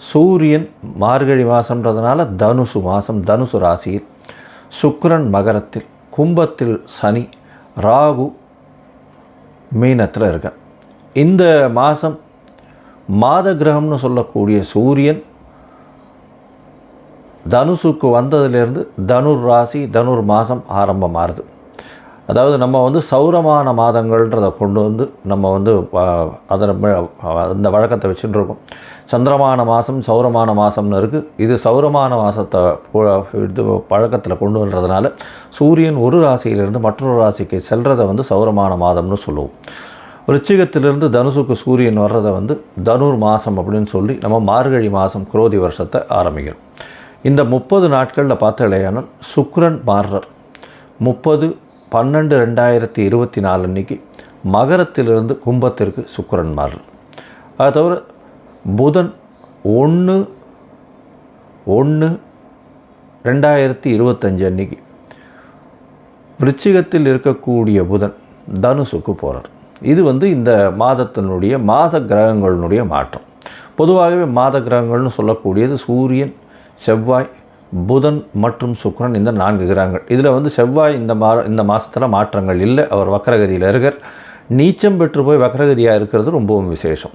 சூரியன் மார்கழி மாதம்ன்றதுனால தனுசு மாதம் தனுசு ராசியில் சுக்கரன் மகரத்தில் கும்பத்தில் சனி ராகு மீனத்தில் இருக்க இந்த மாதம் மாத கிரகம்னு சொல்லக்கூடிய சூரியன் தனுசுக்கு வந்ததுலேருந்து தனுர் ராசி தனுர் மாதம் ஆரம்பமாகுது அதாவது நம்ம வந்து சௌரமான மாதங்கள்ன்றதை கொண்டு வந்து நம்ம வந்து அதை அந்த வழக்கத்தை வச்சுட்டு இருக்கோம். சந்திரமான மாதம் சௌரமான மாதம்னு இருக்குது இது சௌரமான மாதத்தை இது பழக்கத்தில் கொண்டு வர்றதுனால சூரியன் ஒரு ராசியிலிருந்து மற்றொரு ராசிக்கு செல்றதை வந்து சௌரமான மாதம்னு சொல்லுவோம். ரிச்சிகத்திலிருந்து தனுசுக்கு சூரியன் வர்றதை வந்து தனுர் மாதம் அப்படின்னு சொல்லி நம்ம மார்கழி மாதம் குரோதி வருஷத்தை ஆரம்பிக்கிறோம். இந்த முப்பது நாட்களில் பார்த்தாலேயானால் சுக்ரன் மார்ரர் முப்பது பன்னெண்டு ரெண்டாயிரத்தி இருபத்தி நாலு அன்றைக்கி மகரத்திலிருந்து கும்பத்திற்கு சுக்கரன் மாறுறார் அதை தவிர புதன் ஒன்று ஒன்று ரெண்டாயிரத்தி இருபத்தஞ்சு அன்னைக்கு. விருச்சிகத்தில் இருக்கக்கூடிய புதன் தனுசுக்கு போகிறார் இது வந்து இந்த மாதத்தினுடைய மாத கிரகங்களினுடைய மாற்றம். பொதுவாகவே மாத கிரகங்கள்னு சொல்லக்கூடியது சூரியன் செவ்வாய் புதன் மற்றும் சுக்கரன் இந்த நான்கு கிரகங்கள். இதில் வந்து செவ்வாய் இந்த மா இந்த மாதத்தில் மாற்றங்கள் இல்லை. அவர் வக்கரகதியில் இருக்கார். நீச்சம் பெற்று போய் வக்கரகதியாக இருக்கிறது ரொம்பவும் விசேஷம்.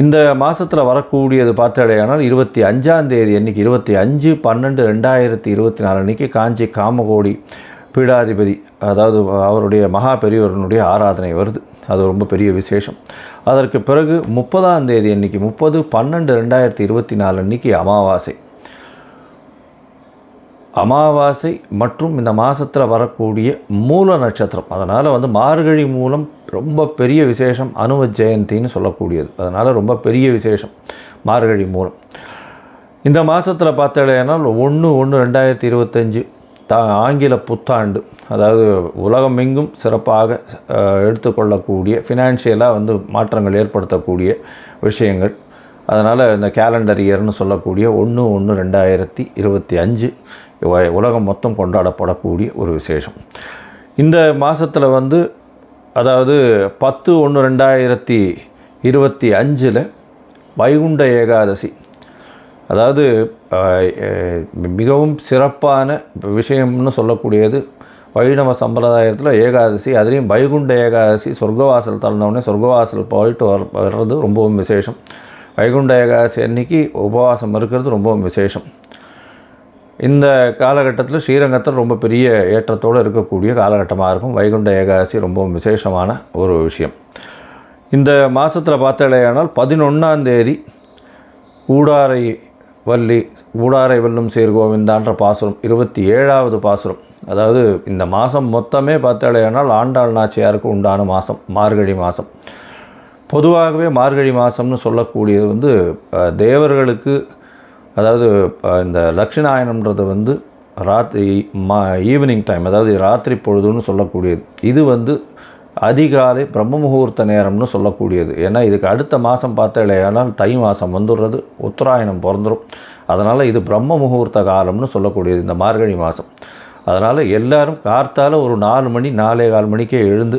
இந்த மாதத்தில் வரக்கூடியது பார்த்தடையானால் இருபத்தி அஞ்சாம் தேதி அன்றைக்கி இருபத்தி அஞ்சு பன்னெண்டு ரெண்டாயிரத்தி இருபத்தி நாலு அன்றைக்கி காஞ்சி காமகோடி பீடாதிபதி அதாவது அவருடைய மகா பெரியவரனுடைய ஆராதனை வருது. அது ரொம்ப பெரிய விசேஷம். அதற்கு பிறகு முப்பதாம் தேதி அன்றைக்கி முப்பது பன்னெண்டு ரெண்டாயிரத்தி இருபத்தி நாலு அன்றைக்கி அமாவாசை. அமாவாசை மற்றும் இந்த மாதத்தில் வரக்கூடிய மூல நட்சத்திரம். அதனால் வந்து மார்கழி மூலம் ரொம்ப பெரிய விசேஷம் அனும ஜெயந்தின்னு சொல்லக்கூடியது. அதனால் ரொம்ப பெரிய விசேஷம் மார்கழி மூலம். இந்த மாதத்தில் பார்த்தாலேனால் ஒன்று ஒன்று ரெண்டாயிரத்தி இருபத்தஞ்சு தா ஆங்கில புத்தாண்டு. அதாவது உலகமெங்கும் சிறப்பாக எடுத்துக்கொள்ளக்கூடிய ஃபினான்ஷியலாக வந்து மாற்றங்கள் ஏற்படுத்தக்கூடிய விஷயங்கள். அதனால் இந்த கேலண்டர் இயர்னு சொல்லக்கூடிய ஒன்று ஒன்று ரெண்டாயிரத்தி இருபத்தி அஞ்சு உலகம் மொத்தம் கொண்டாடப்படக்கூடிய ஒரு விசேஷம். இந்த மாதத்தில் வந்து அதாவது பத்து ஒன்று ரெண்டாயிரத்தி இருபத்தி அஞ்சில் வைகுண்ட ஏகாதசி. அதாவது மிகவும் சிறப்பான விஷயம்னு சொல்லக்கூடியது வைணவ சம்பிரதாயத்தில் ஏகாதசி அதுலேயும் வைகுண்ட ஏகாதசி சொர்க்கவாசல் திறந்தவுடனே சொர்க்கவாசல் போயிட்டு வர வர்றது ரொம்பவும் விசேஷம். வைகுண்ட ஏகாதசி அன்னைக்கு உபவாசம் இருக்கிறது ரொம்பவும் விசேஷம். இந்த காலகட்டத்தில் ஸ்ரீரங்கத்தில் ரொம்ப பெரிய ஏற்றத்தோடு இருக்கக்கூடிய காலகட்டமாக இருக்கும். வைகுண்ட ஏகாதசி ரொம்பவும் விசேஷமான ஒரு விஷயம். இந்த மாதத்தில் பார்த்தாலேயானால் பதினொன்றாம் தேதி கூடாரை வள்ளி ஊடாரை வெல்லும் சேர் கோவிந்தான்ற பாசுரம் இருபத்தி ஏழாவது பாசுரம். அதாவது இந்த மாதம் மொத்தமே பார்த்தாலேயானால் ஆண்டாள் நாச்சியாருக்கு உண்டான மாதம் மார்கழி மாதம் பொதுவாகவே மார்கழி மாதம்னு சொல்லக்கூடியது வந்து தேவர்களுக்கு அதாவது இந்த தட்சிணாயனம்ன்றது வந்து ராத்திரி மா ஈவினிங் டைம் அதாவது ராத்திரி பொழுதுன்னு சொல்லக்கூடியது. இது வந்து அதிகாலை பிரம்ம முகூர்த்த நேரம்னு சொல்லக்கூடியது. ஏன்னா இதுக்கு அடுத்த மாதம் பார்த்தாலேயானால் தை மாதம் வந்துடுறது உத்தராயணம் பிறந்துடும் அதனால் இது பிரம்ம முகூர்த்த காலம்னு சொல்லக்கூடியது இந்த மார்கழி மாதம் அதனால் எல்லோரும் கார்த்தால் ஒரு நாலு மணி நாலே கால் மணிக்கே எழுந்து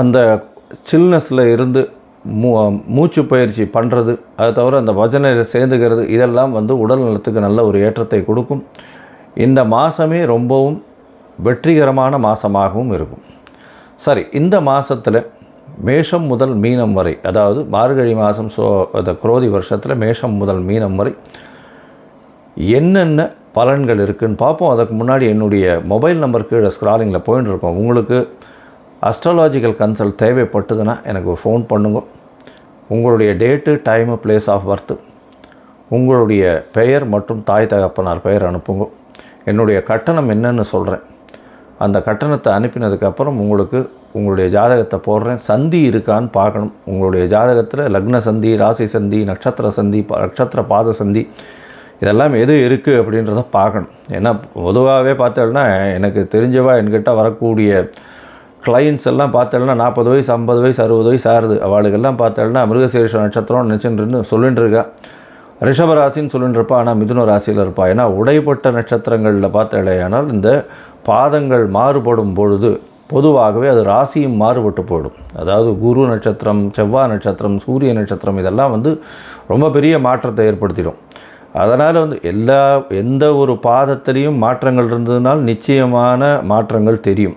அந்த சில்னஸில் இருந்து மூ மூச்சு பயிற்சி பண்ணுறது அது தவிர அந்த பஜனையில் சேர்ந்துக்கிறது இதெல்லாம் வந்து உடல் நலத்துக்கு நல்ல ஒரு ஏற்றத்தை கொடுக்கும். இந்த மாதமே ரொம்பவும் வெற்றிகரமான மாதமாகவும் இருக்கும். சரி இந்த மாதத்தில் மேஷம் முதல் மீனம் வரை அதாவது மார்கழி மாதம் சோ அந்த குரோதி வருஷத்தில் மேஷம் முதல் மீனம் வரை என்னென்ன பலன்கள் இருக்குதுன்னு பார்ப்போம். அதுக்கு முன்னாடி என்னுடைய மொபைல் நம்பர் கீழே ஸ்க்ராலிங்கில் போயின்னு இருக்கோம். உங்களுக்கு அஸ்ட்ராலாஜிக்கல் கன்சல்ட் தேவைப்பட்டதுன்னா எனக்கு ஃபோன் பண்ணுங்க. உங்களுடைய date time place of birth உங்களுடைய பெயர் மற்றும் தாய் தகப்பனார் பெயர் அனுப்புங்க. என்னுடைய கட்டணம் என்னன்னு சொல்கிறேன் அந்த கட்டணத்தை அனுப்பினதுக்கப்புறம் உங்களுக்கு உங்களுடைய ஜாதகத்தை போடுறேன். சந்தி இருக்கான்னு பார்க்கணும். உங்களுடைய ஜாதகத்தில் லக்ன சந்தி ராசி சந்தி நட்சத்திர சந்தி நட்சத்திர பாத சந்தி இதெல்லாம் எது இருக்குது அப்படின்றத பார்க்கணும். ஏன்னா பொதுவாகவே பார்த்தோம்னா எனக்கு தெரிஞ்சவா என்கிட்ட வரக்கூடிய கிளைண்ட்ஸ் எல்லாம் பார்த்தோம்னா நாற்பது வயசு ஐம்பது வயசு அறுபது வயசு ஆறுது. அவளுக்கெல்லாம் பார்த்தோம்னா மிருகசீரிஷ நட்சத்திரம் நினச்சின்னு சொல்லிட்டு இருக்கா ரிஷபராசின்னு சொல்லிட்டு இருப்பா ஆனால் மிதுன ராசியில் இருப்பா. ஏன்னா உடைப்பட்ட நட்சத்திரங்களில் பார்த்தாலேயானால் இந்த பாதங்கள் மாறுபடும் பொழுது பொதுவாகவே அது ராசியும் மாறுபட்டு போயிடும். அதாவது குரு நட்சத்திரம் செவ்வாய் நட்சத்திரம் சூரிய நட்சத்திரம் இதெல்லாம் வந்து ரொம்ப பெரிய மாற்றத்தை ஏற்படுத்திடும். அதனால் வந்து எல்லா எந்த ஒரு பாதத்திலையும் மாற்றங்கள் இருந்ததுனால் நிச்சயமான மாற்றங்கள் தெரியும்.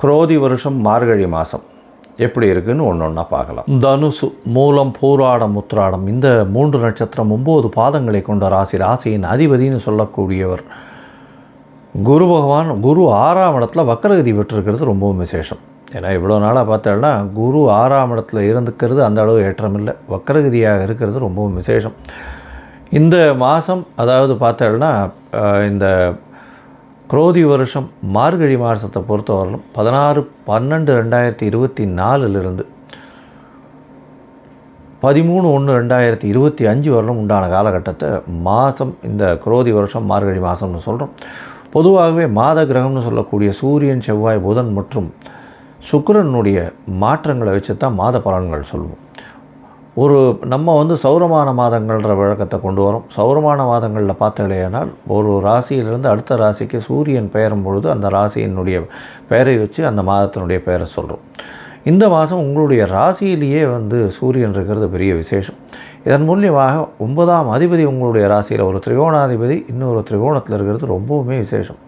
குரோதி வருஷம் மார்கழி மாதம் எப்படி இருக்குன்னு ஒன்று ஒன்றா பார்க்கலாம். தனுசு மூலம் பூராடம் உத்ராடம் இந்த மூன்று நட்சத்திரம் ஒம்பது பாதங்களை கொண்ட ராசி ராசியின் அதிபதின்னு சொல்லக்கூடியவர். குரு பகவான் குரு ஆறாம் இடத்துல வக்கரகதி பெற்றிருக்கிறது ரொம்பவும் விசேஷம். ஏன்னா இவ்வளோ நாளாக பார்த்தோம்னா குரு ஆறாம் இடத்துல இருந்துக்கிறது அந்த அளவு ஏற்றம் இல்லை வக்கரகதியாக இருக்கிறது ரொம்பவும் விசேஷம். இந்த மாதம் அதாவது பார்த்தோம்னா இந்த குரோதி வருஷம் மார்கழி மாதத்தை பொறுத்தவரையிலும் பதினாறு பன்னெண்டு ரெண்டாயிரத்தி இருபத்தி நாலுலேருந்து பதிமூணு ஒன்று ரெண்டாயிரத்தி இருபத்தி அஞ்சு வரலும் உண்டான காலகட்டத்தை மாதம் இந்த குரோதி வருஷம் மார்கழி மாதம்னு சொல்கிறோம் பொதுவாகவே மாத கிரகம்னு சொல்லக்கூடிய சூரியன் செவ்வாய் புதன் மற்றும் சுக்கரனுடைய மாற்றங்களை வச்சு தான் மாத பலன்கள் சொல்லுவோம் ஒரு நம்ம வந்து சௌரமான மாதங்கள்ன்ற வழக்கத்தை கொண்டு வரோம். சௌரமான மாதங்களில் பார்த்தீங்களேனால் ஒரு ராசியிலிருந்து அடுத்த ராசிக்கு சூரியன் பெயரும் பொழுது அந்த ராசியினுடைய பெயரை வச்சு அந்த மாதத்தினுடைய பெயரை சொல்கிறோம் இந்த மாதம் உங்களுடைய ராசியிலேயே வந்து சூரியன் இருக்கிறது பெரிய விசேஷம். இதன் மூலியமாக ஒன்பதாம் அதிபதி உங்களுடைய ராசியில் ஒரு திரிகோணாதிபதி இன்னொரு திரிகோணத்தில் இருக்கிறது ரொம்பவுமே விசேஷம்.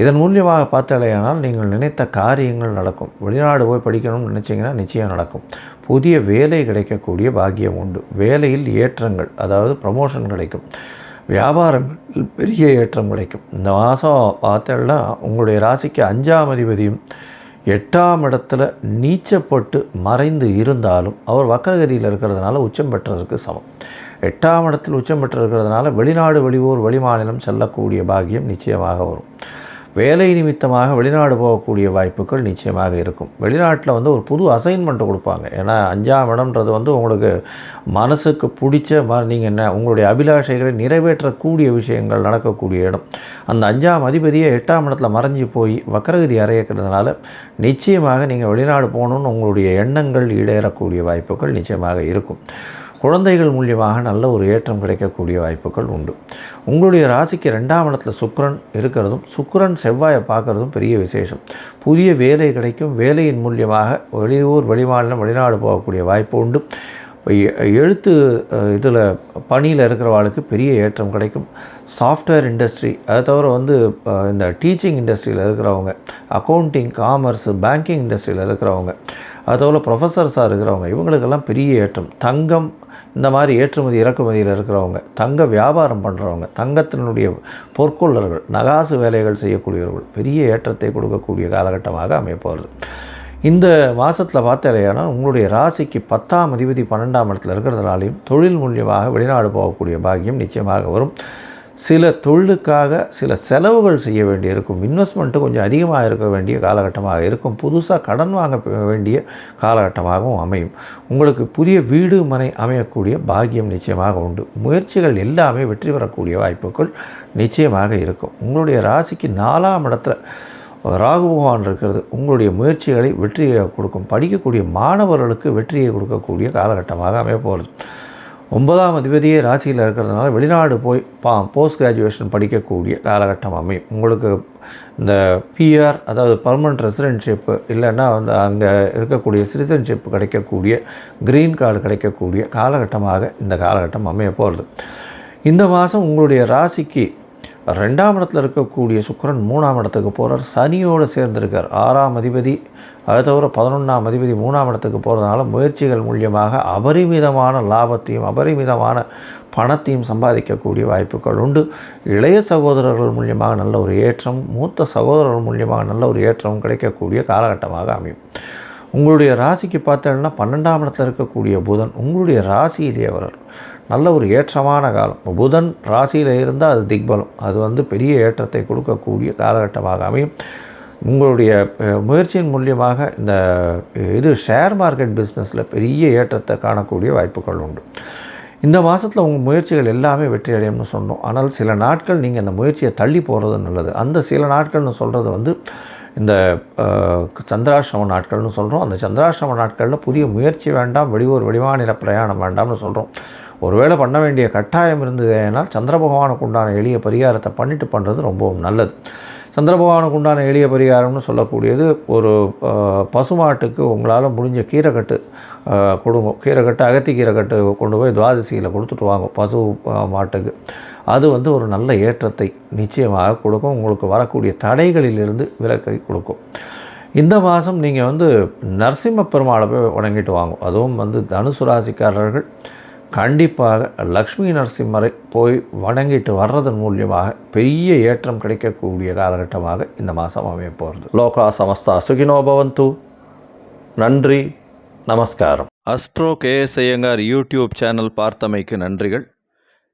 இதன் மூலியமாக பார்த்தாலேயானால் நீங்கள் நினைத்த காரியங்கள் நடக்கும். வெளிநாடு போய் படிக்கணும்னு நினச்சிங்கன்னா நிச்சயம் நடக்கும். புதிய வேலை கிடைக்கக்கூடிய பாக்கியம் உண்டு. வேலையில் ஏற்றங்கள் அதாவது ப்ரமோஷன் கிடைக்கும். வியாபாரம் பெரிய ஏற்றம் கிடைக்கும். இந்த மாதம் பார்த்தோம்னா உங்களுடைய ராசிக்கு அஞ்சாம் அதிபதியும் எட்டாம் இடத்துல நீச்சப்பட்டு மறைந்து இருந்தாலும் அவர் வக்கரகதியில் இருக்கிறதுனால உச்சம் பெற்றதற்கு சமம். எட்டாம் இடத்தில் உச்சம் பெற்றிருக்கிறதுனால வெளிநாடு வெளியூர் வெளிமாநிலம் செல்லக்கூடிய பாக்கியம் நிச்சயமாக வரும். வேலை நிமித்தமாக வெளிநாடு போகக்கூடிய வாய்ப்புகள் நிச்சயமாக இருக்கும். வெளிநாட்டில் வந்து ஒரு புது அசைன்மெண்ட் கொடுப்பாங்க. ஏன்னா அஞ்சாம் இடம்ன்றது வந்து உங்களுக்கு மனசுக்கு பிடிச்ச ம நீங்கள் என்ன உங்களுடைய அபிலாஷைகளை நிறைவேற்றக்கூடிய விஷயங்கள் நடக்கக்கூடிய இடம். அந்த அஞ்சாம் அதிபதியை எட்டாம் இடத்துல மறைஞ்சு போய் வக்கரகிரி அறையக்கிறதுனால நிச்சயமாக நீங்கள் வெளிநாடு போகணுன்னு உங்களுடைய எண்ணங்கள் ஈடேறக்கூடிய வாய்ப்புகள் நிச்சயமாக இருக்கும். குழந்தைகள் மூலியமாக நல்ல ஒரு ஏற்றம் கிடைக்கக்கூடிய வாய்ப்புகள் உண்டு. உங்களுடைய ராசிக்கு ரெண்டாம் இடத்துல சுக்கரன் இருக்கிறதும் சுக்கரன் செவ்வாயை பார்க்குறதும் பெரிய விசேஷம். புதிய வேலை கிடைக்கும். வேலையின் மூலியமாக வெளியூர் வெளிமாநிலம் வெளிநாடு போகக்கூடிய வாய்ப்பு உண்டு. எழுத்து இதில் பணியில் இருக்கிறவாளுக்கு பெரிய ஏற்றம் கிடைக்கும். சாஃப்ட்வேர் இண்டஸ்ட்ரி அதை தவிர வந்து இந்த டீச்சிங் இண்டஸ்ட்ரியில் இருக்கிறவங்க அக்கௌண்டிங் காமர்ஸ் பேங்கிங் இண்டஸ்ட்ரியில் இருக்கிறவங்க அது ப்ரொஃபஸர்ஸாக இருக்கிறவங்க இவங்களுக்கெல்லாம் பெரிய ஏற்றம். தங்கம் இந்த மாதிரி ஏற்றுமதி இறக்குமதியில் இருக்கிறவங்க தங்க வியாபாரம் பண்ணுறவங்க தங்கத்தினுடைய பொற்கொள்ளர்கள் நகாசு வேலைகள் செய்யக்கூடியவர்கள் பெரிய ஏற்றத்தை கொடுக்கக்கூடிய காலகட்டமாக அமையப்போகிறது இந்த மாதத்தில் பார்த்தாலேயானால் உங்களுடைய ராசிக்கு பத்தாம் அதிபதி பன்னெண்டாம் இடத்துல இருக்கிறதுனாலையும் தொழில் மூலியமாக வெளிநாடு போகக்கூடிய பாக்கியம் நிச்சயமாக வரும். சில தொழிலுக்காக சில செலவுகள் செய்ய வேண்டியிருக்கும் இன்வெஸ்ட்மெண்ட்டு கொஞ்சம் அதிகமாக இருக்க வேண்டிய காலகட்டமாக இருக்கும். புதுசாக கடன் வாங்க வேண்டிய காலகட்டமாகவும் அமையும். உங்களுக்கு புதிய வீடு மனை அமையக்கூடிய பாக்கியம் நிச்சயமாக உண்டு. முயற்சிகள் எல்லாமே வெற்றி பெறக்கூடிய வாய்ப்புகள் நிச்சயமாக இருக்கும். உங்களுடைய ராசிக்கு நாலாம் இடத்துல ராகு பகவான் இருக்கிறது. உங்களுடைய முயற்சிகளை வெற்றியை கொடுக்கும். படிக்கக்கூடிய மாணவர்களுக்கு வெற்றியை கொடுக்கக்கூடிய காலகட்டமாக அமையப்போகிறது ஒன்பதாம் அதிபதியே ராசியில் இருக்கிறதுனால வெளிநாடு போய் பா போஸ்ட் கிராஜுவேஷன் படிக்கக்கூடிய காலகட்டம் அமையும். உங்களுக்கு இந்த பிஆர் அதாவது பர்மனன்ட் ரெசிடென்ஷிப்பு இல்லைன்னா வந்து அங்கே இருக்கக்கூடிய சிட்டிசன்ஷிப் கிடைக்கக்கூடிய க்ரீன் கார்டு கிடைக்கக்கூடிய காலகட்டமாக இந்த காலகட்டம் அமைய போகிறது. இந்த மாதம் உங்களுடைய ராசிக்கு ரெண்டாம் இடத்துல இருக்கக்கூடிய சுக்கரன் மூணாம் இடத்துக்கு போகிறார் சனியோடு சேர்ந்திருக்கார். ஆறாம் அதிபதி அதை தவிர பதினொன்றாம் அதிபதி மூணாம் இடத்துக்கு போகிறதுனால முயற்சிகள் மூலியமாக அபரிமிதமான லாபத்தையும் அபரிமிதமான பணத்தையும் சம்பாதிக்கக்கூடிய வாய்ப்புகள் உண்டு. இளைய சகோதரர்கள் மூலியமாக நல்ல ஒரு ஏற்றம் மூத்த சகோதரர்கள் மூலியமாக நல்ல ஒரு ஏற்றம் கிடைக்கக்கூடிய காலகட்டமாக அமையும். உங்களுடைய ராசிக்கு பார்த்தேன்னா பன்னெண்டாம் இடத்துல இருக்கக்கூடிய புதன் உங்களுடைய ராசியிலேயே வரார் நல்ல ஒரு ஏற்றமான காலம். புதன் ராசியில் இருந்தால் அது திக்பலம். அது வந்து பெரிய ஏற்றத்தை கொடுக்கக்கூடிய காலகட்டமாக அமையும். உங்களுடைய முயற்சியின் மூலியமாக இந்த இது ஷேர் மார்க்கெட் பிஸ்னஸில் பெரிய ஏற்றத்தை காணக்கூடிய வாய்ப்புகள் உண்டு. இந்த மாதத்தில் உங்கள் முயற்சிகள் எல்லாமே வெற்றி அடையும்னு சொன்னோம். ஆனால் சில நாட்கள் நீங்கள் அந்த முயற்சியை தள்ளி போகிறது நல்லது. அந்த சில நாட்கள்னு சொல்கிறது வந்து இந்த சந்திராசிரம நாட்கள்னு சொல்கிறோம் அந்த சந்திராசிரம நாட்களில் புதிய முயற்சி வேண்டாம் வெளியூர் வெளிமாநில பிரயாணம் வேண்டாம்னு சொல்கிறோம் ஒருவேளை பண்ண வேண்டிய கட்டாயம் இருந்தது ஏனால் சந்திர பகவானுக்கு உண்டான எளிய பரிகாரத்தை பண்ணிட்டு பண்ணுறது ரொம்பவும் நல்லது. சந்திர பகவானுக்கு உண்டான எளிய பரிகாரம்னு சொல்லக்கூடியது ஒரு பசுமாட்டுக்கு உங்களால் முடிஞ்ச கீரைக்கட்டு கொடுங்க. கீரைக்கட்டு அகத்தி கீரைக்கட்டு கொண்டு போய் துவாதசியில் கொடுத்துட்டு வாங்க. பசு மாட்டுக்கு. அது வந்து ஒரு நல்ல ஏற்றத்தை நிச்சயமாக கொடுக்கும். உங்களுக்கு வரக்கூடிய தடைகளிலிருந்து விலக்கை கொடுக்கும். இந்த மாதம் நீங்கள் வந்து நரசிம்ம பெருமாளை போய் வணங்கிட்டு வாங்க. அதுவும் வந்து தனுசு ராசிக்காரர்கள் கண்டிப்பாக லக்ஷ்மி நரசிம்மரை போய் வணங்கிட்டு வர்றதன் மூலியமாக பெரிய ஏற்றம் கிடைக்கக்கூடிய காலகட்டமாக இந்த மாதம் அமைய போகிறது. லோகா சமஸ்தா சுகினோ பவந்து. நன்றி நமஸ்காரம். Astro K S Iyengar YouTube channel பார்த்தமைக்கு நன்றிகள்.